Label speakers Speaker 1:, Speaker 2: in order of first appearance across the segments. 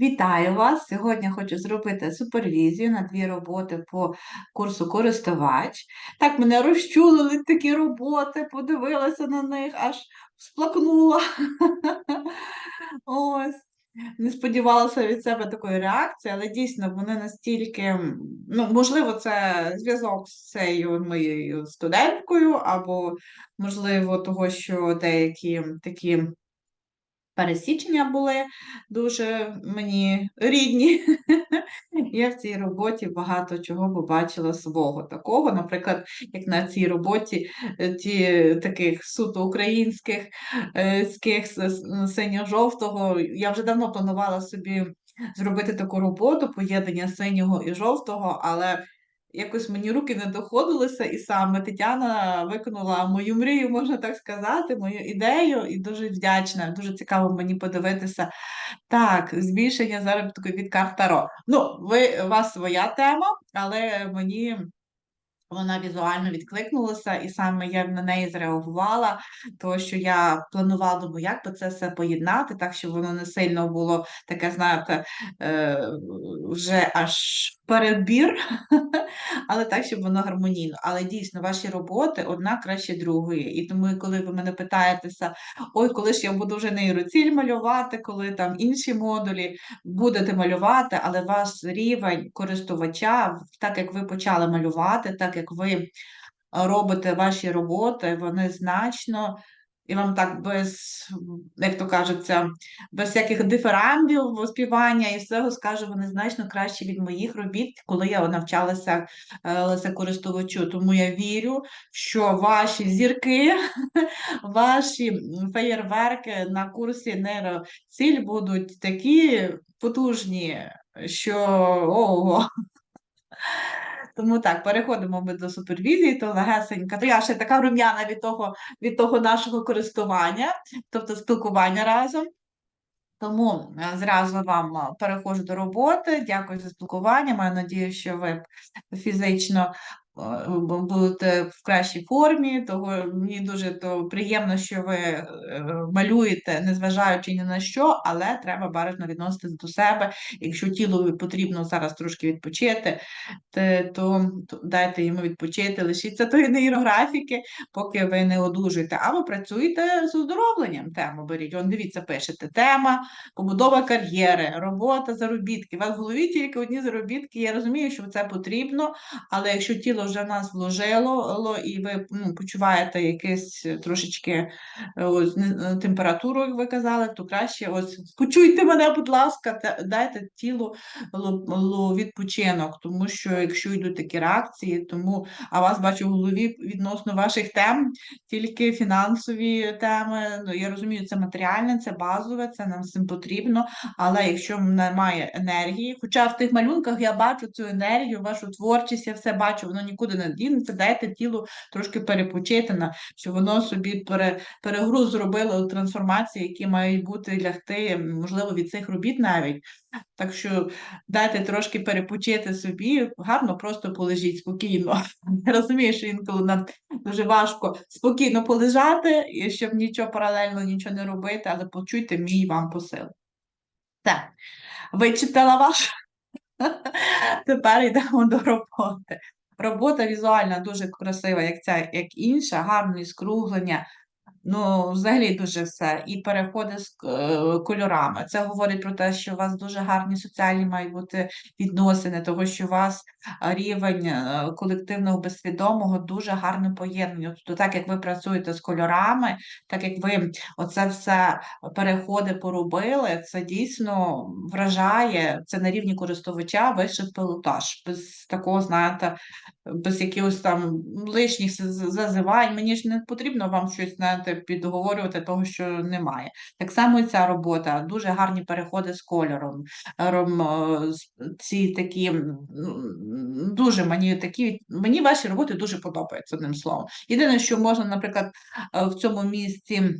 Speaker 1: Вітаю вас! Сьогодні хочу зробити супервізію на дві роботи по курсу користувач. Так мене розчулили такі роботи, подивилася на них, аж сплакнула. Не сподівалася від себе такої реакції, але дійсно вони настільки, ну, можливо, це зв'язок з цією моєю студенткою, або, можливо, того, що деякі такі пересічення були дуже мені рідні. Я в цій роботі багато чого побачила свого такого. Наприклад, як на цій роботі е, ті таких суто українських е, синьо-жовтого. Я вже давно планувала собі зробити таку роботу, поєднання синього і жовтого, але якось мені руки не доходилися, і саме Тетяна виконала мою мрію, можна так сказати, мою ідею, і дуже вдячна. Дуже цікаво мені подивитися. Так, збільшення заробітку від карт Таро. Ну, ви, у вас своя тема, але мені вона візуально відкликнулася, і саме я на неї зреагувала, тому що я планувала, думаю, як би це все поєднати, так щоб воно не сильно було таке, знаєте, е, вже аж перебір, але так, щоб воно гармонійно. Але дійсно, ваші роботи одна краще другої. І тому, коли ви мене питаєтеся, ой, коли ж я буду вже нейроціль малювати, коли там інші модулі будете малювати, але ваш рівень користувача, так як ви почали малювати, так як ви робите ваші роботи, вони значно і вам так без, як то кажеться, без всяких диферамбів співання і всього скажу, вони значно краще від моїх робіт, коли я навчалася е, користувачу. Тому я вірю, що ваші зірки, ваші феєрверки на курсі нейроціль будуть такі потужні, що ого. Тому так, переходимо ми до супервізії, то легесенька. То я ще така рум'яна від того, від того нашого користування, тобто спілкування разом. Тому е, зразу вам е, переходжу до роботи. Дякую за спілкування. Маю надію, що ви фізично будете в кращій формі, того мені дуже то приємно, що ви е, малюєте, незважаючи ні на що, але треба бережно відноситись до себе. Якщо тілу потрібно зараз трошки відпочити, то дайте йому відпочити, лишіться тої нейрографіки, поки ви не одужуєте. Або працюєте з оздоровленням тему беріть. Он дивіться, пишете тема, побудова кар'єри, робота, заробітки. У вас в голові тільки одні заробітки. Я розумію, що це потрібно, але якщо тіло вже в нас вложило, і ви ну, почуваєте якесь трошечки е, ось, е, температуру, як ви казали, то краще ось почуйте мене, будь ласка, дайте тілу відпочинок, тому що якщо йдуть такі реакції, тому а вас бачу в голові відносно ваших тем, тільки фінансові теми. Ну я розумію, це матеріальне, це базове, це нам всім потрібно. Але якщо немає енергії, хоча в тих малюнках я бачу цю енергію, вашу творчість, я все бачу, воно нікуди не дінеться, дайте тілу трошки перепочити, щоб воно собі пере, перегруз зробило трансформації, які мають бути лягти, можливо, від цих робіт навіть. Так що дайте трошки перепочити собі, гарно просто полежіть спокійно. Я розумію, інколи нам дуже важко спокійно полежати, щоб нічого паралельно нічого не робити, але почуйте мій вам посил. Так, вичитала ваш. Тепер йдемо до роботи. Робота візуальна дуже красива, як ця, як інша, гарне скруглення. Ну, взагалі дуже все. І переходи з е, кольорами. Це говорить про те, що у вас дуже гарні соціальні мають бути відносини, того що у вас рівень е, колективного безсвідомого дуже гарно поєднаний. Тобто, так як ви працюєте з кольорами, так як ви оце все переходи поробили, це дійсно вражає це на рівні користувача вищий пилотаж. Без такого, знаєте, без якихось там лишніх зазивань. Мені ж не потрібно вам щось знаєте, підговорювати, того, що немає. Так само і ця робота, дуже гарні переходи з кольором. Ці такі дуже мені такі, мені ваші роботи дуже подобаються одним словом. Єдине, що можна, наприклад, в цьому місці.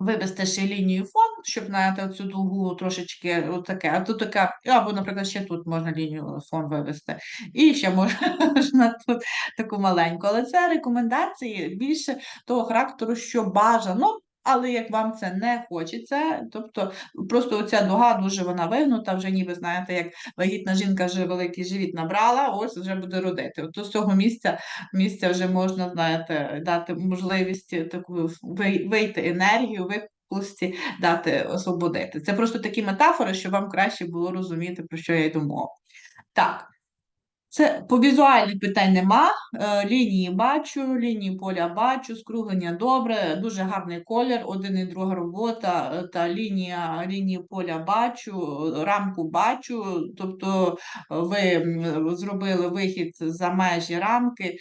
Speaker 1: Вивести ще лінію фон, щоб знаєте, цю дугу трошечки таке. А тут така, або, наприклад, ще тут можна лінію фон вивести. І ще можна тут таку маленьку. Але це рекомендації більше того характеру, що бажано. Але як вам це не хочеться, тобто просто оця дуга дуже вона вигнута, вже ніби знаєте, як вагітна жінка вже великий живіт набрала, ось вже буде родити. От з цього місця місця вже можна, знаєте, дати можливість таку вийти енергію, випусті, дати освободити. Це просто такі метафори, щоб вам краще було розуміти, про що я йду мова. Так. Це по візуальних питань нема. Е, лінії бачу, лінії поля бачу, скруглення добре, дуже гарний колір, один і друга робота, е, та лінія лінії поля бачу, рамку бачу. Тобто ви зробили вихід за межі рамки,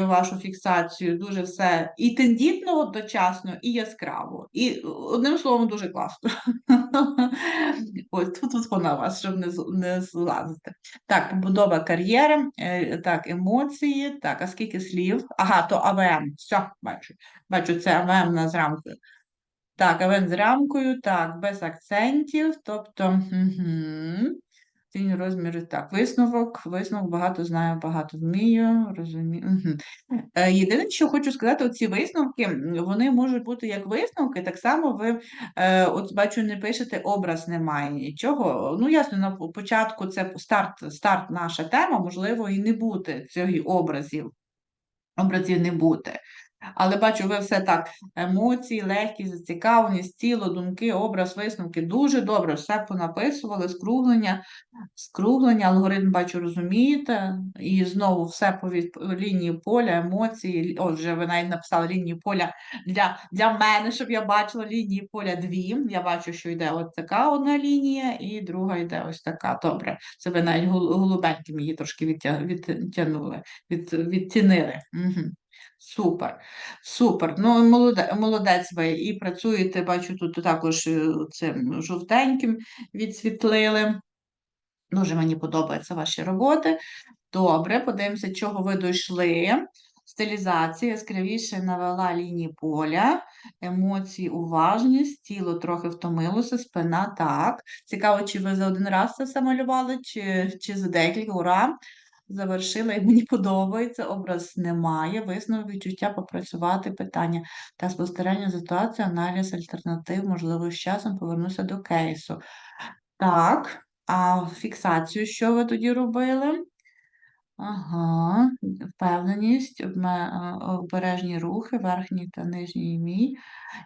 Speaker 1: вашу фіксацію, дуже все і тендітно одночасно, і яскраво. І одним словом, дуже класно. Ось тут, вона вас, щоб не злазити. Так, побудова кар'єри, е, так, емоції. Так, а скільки слів? Ага, то АВМ. Все, бачу. Бачу, це АВМ з рамкою. Так, АВМ з рамкою, так, без акцентів. Тобто, угу. Цінні розміри. Так, висновок, висновок, багато знаю, багато вмію, розумію. Угу. Єдине, що хочу сказати, оці висновки, вони можуть бути як висновки, так само ви, е, от бачу, не пишете, образ немає нічого. Ну, ясно, на початку це старт, старт наша тема, можливо, і не бути цих образів. Образів не бути. Але бачу, ви все так: емоції, легкість, зацікавленість, тіло, думки, образ, висновки. Дуже добре все понаписували, скруглення, скруглення, алгоритм бачу, розумієте. І знову все по від... лінії поля, емоції. Отже, ви навіть написали лінії поля для для мене, щоб я бачила лінії поля дві. Я бачу, що йде от така одна лінія, і друга йде ось така. Добре. Це ви навіть голубеньким її трошки відтягнули, від... відтінили. Угу. Супер, супер. Ну, молодець, молодець ви і працюєте, бачу, тут також е, цим жовтеньким відсвітлили. Дуже мені подобаються ваші роботи. Добре, подивимося, чого ви дійшли. Стилізація яскравіше навела лінії поля, емоції, уважність, тіло трохи втомилося, спина так. Цікаво, чи ви за один раз це все малювали, чи, чи за декілька ура завершила, і мені подобається, образ немає, висновок відчуття попрацювати питання та спостереження ситуації, аналіз альтернатив, можливо, з часом повернуся до кейсу. Так, а фіксацію що ви тоді робили? Ага, впевненість, обережні рухи, верхній та нижній мій.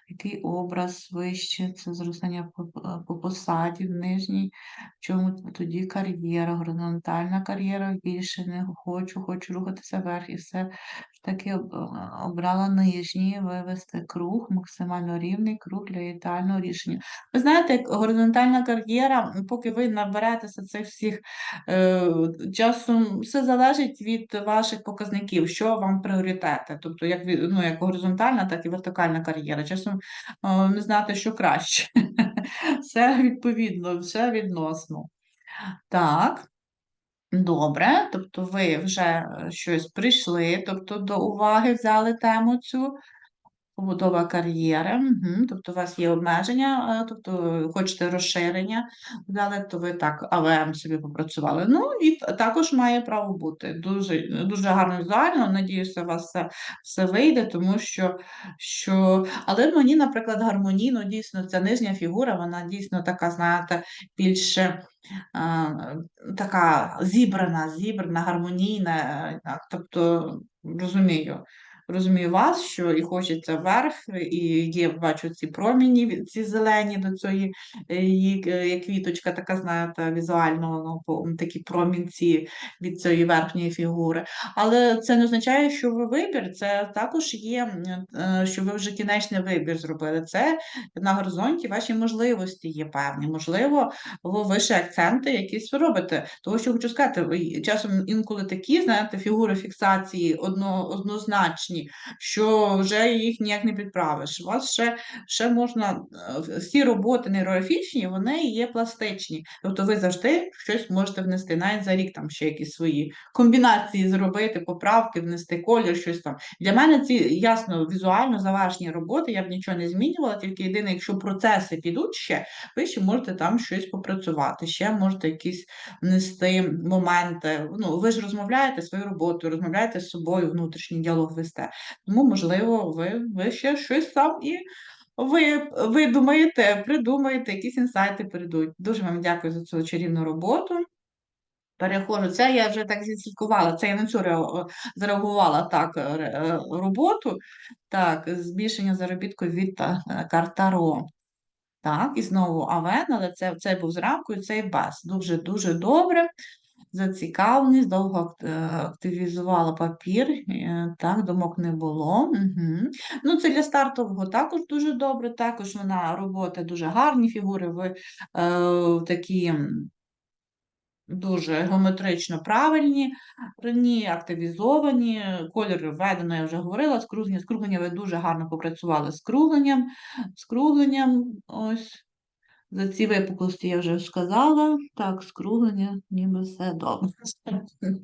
Speaker 1: Який образ вище, це зростання по, по посаді в нижній. Чому тоді кар'єра, горизонтальна кар'єра, більше не хочу, хочу рухатися вверх і все ж таки обрала нижній, вивести круг, максимально рівний круг для ідеального рішення. Ви знаєте, горизонтальна кар'єра, поки ви наберетеся цих всіх е, часом, все залежить від ваших показників, що вам пріоритети. Тобто, як ну, як горизонтальна, так і вертикальна кар'єра. Часом е, не знати, що краще. Все відповідно, все відносно. Так. Добре, тобто ви вже щось прийшли, тобто до уваги взяли тему цю побудова кар'єри, угу. тобто у вас є обмеження, тобто хочете розширення, дали, то ви так АВМ собі попрацювали. Ну і також має право бути. Дуже дуже гарно візуально. Надіюся, у вас все все вийде, тому що. що... Але мені, наприклад, гармонійно дійсно ця нижня фігура, вона дійсно така, знаєте, більше. Така зібрана, зібрана, гармонійна, тобто розумію розумію вас, що і хочеться вверх, і є, бачу, ці проміні, ці зелені до цієї е, квіточка, така, знаєте, візуально ну, такі промінці від цієї верхньої фігури. Але це не означає, що ви вибір, це також є, е, що ви вже кінечний вибір зробили. Це на горизонті ваші можливості є певні. Можливо, ви ще акценти якісь робите. Тому що хочу сказати, часом інколи такі, знаєте, фігури фіксації одно, однозначні що вже їх ніяк не підправиш. У вас ще ще можна е, всі роботи нейрографічні, вони є пластичні. Тобто ви завжди щось можете внести, навіть за рік там ще якісь свої комбінації зробити, поправки, внести колір, щось там. Для мене ці ясно візуально завершені роботи, я б нічого не змінювала, тільки єдине, якщо процеси підуть ще, ви ще можете там щось попрацювати, ще можете якісь внести моменти. Ну, ви ж розмовляєте свою роботу, розмовляєте з собою, внутрішній діалог вести. Тому, можливо, ви ви ще щось там і ви видумаєте, придумаєте, якісь інсайти прийдуть. Дуже вам дякую за цю чарівну роботу. Переходжу. Це я вже так зіслідкувала, це я на цю реа- зареагувала так е, роботу. Так, збільшення заробітку від е, Картаро. Так, і знову Авен, але це, це був зранку, і цей без. Дуже дуже добре. Зацікавленість, довго е, активізувала папір, е, так, думок не було. Угу. Ну, це для стартового також дуже добре. Також вона робота дуже гарні фігури, ви е, такі дуже геометрично правильні, ранні активізовані. Колір введено, я вже говорила, скруглення. Скруглення ви дуже гарно попрацювали з кругленням. Скругленням, ось. За ці випуклості я вже сказала. Так, скруглення, ніби все добре.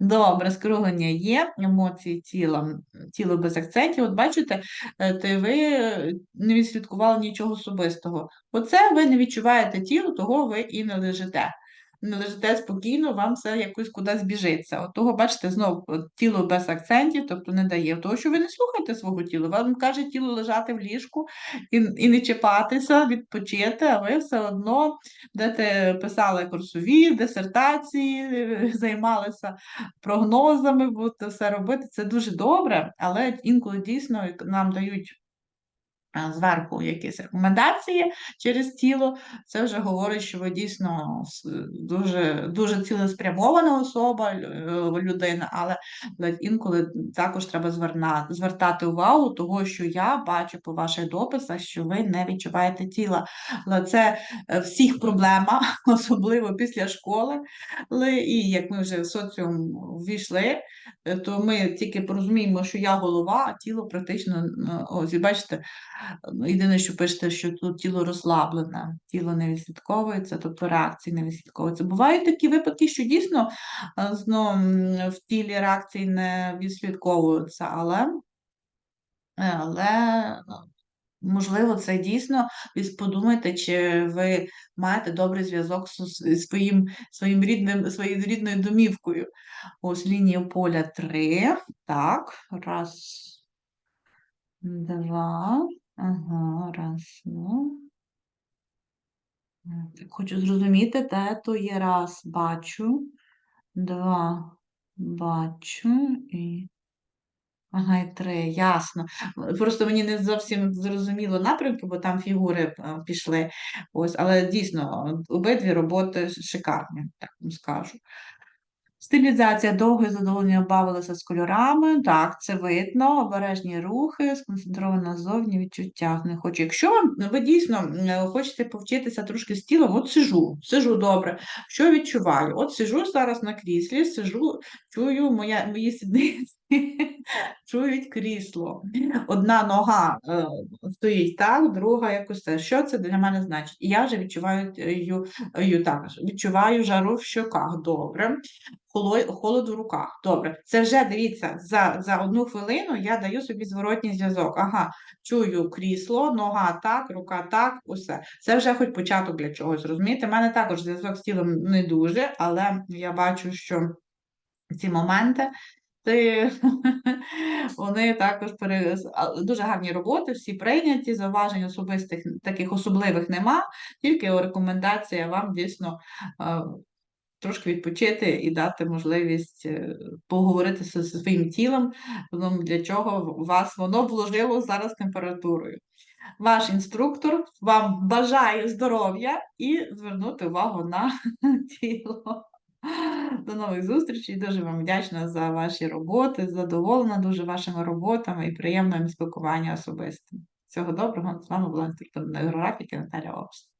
Speaker 1: Добре, скруглення є, емоції тіла, тіло без акцентів. От бачите, то ти ви е, не відслідкували нічого особистого. Оце ви не відчуваєте тіло, того ви і не лежите. Не лежите спокійно, вам все якось кудись біжиться. От того, бачите, знову тіло без акцентів, тобто не дає. Того, що ви не слухаєте свого тіла. Вам каже тіло лежати в ліжку і, і не чіпатися, відпочити, а ви все одно будете писали курсові, дисертації, займалися прогнозами, будете все робити. Це дуже добре, але інколи дійсно нам дають. А, Зверху якісь рекомендації через тіло, це вже говорить, що ви дійсно дуже, дуже цілеспрямована особа, е, людина, але інколи також треба звертати увагу того, що я бачу по ваших дописах, що ви не відчуваєте тіла. Але це е, всіх проблема, особливо після школи. І як ми вже в соціум ввійшли, е, то ми тільки порозуміємо, що я голова, а тіло практично, ось, бачите, ну, єдине, що пишете, що тут тіло розслаблене, тіло не відслідковується, тобто реакції не відслідковуються. Бувають такі випадки, що дійсно м, в тілі реакції не відслідковуються, але, е, але ну, Можливо, це дійсно. Ви подумайте, чи ви маєте добрий зв'язок з своїм, своїм рідним, своєю рідною домівкою. Ось лінія поля 3. Так, раз, два. Ага, раз, ну. Так, Хочу зрозуміти, де то є раз, бачу, два, бачу і. Ага, і три, ясно. Е, Просто мені не зовсім зрозуміло напрямки, бо там фігури е, пішли. Ось, але дійсно, обидві роботи шикарні, так вам скажу. Стилізація довго задоволення бавилася з кольорами. Так, це видно. Обережні рухи, сконцентрована зовні відчуття. Не хочу. Якщо вам ви дійсно хочете повчитися трошки з тілом, от сижу, сижу добре. Що відчуваю? От сижу зараз на кріслі, сижу, чую моя, мої сідниці, чують крісло. Одна нога е, стоїть так, друга якось це. Що це для мене значить? І я вже відчуваю е, ю, також, відчуваю жару в щоках. Добре холод у руках. Добре, це вже дивіться, за, за одну хвилину я даю собі зворотній зв'язок. Ага, чую крісло, нога так, рука так, усе. Це вже хоч початок для чогось. Розумієте? У мене також зв'язок з тілом не дуже, але я бачу, що ці моменти. Ти... Вони також пере... дуже гарні роботи, всі прийняті, зауважень особистих таких особливих нема, тільки рекомендація вам дійсно трошки відпочити і дати можливість е, поговорити зі зі своїм тілом, ну, для чого вас воно вложило зараз температурою. Ваш інструктор вам бажає здоров'я і звернути увагу на тіло. До нових зустрічей. Дуже вам вдячна за ваші роботи, задоволена дуже вашими роботами і приємного спілкування особистим. Всього доброго. З вами була інструктор географіки Наталя Обст.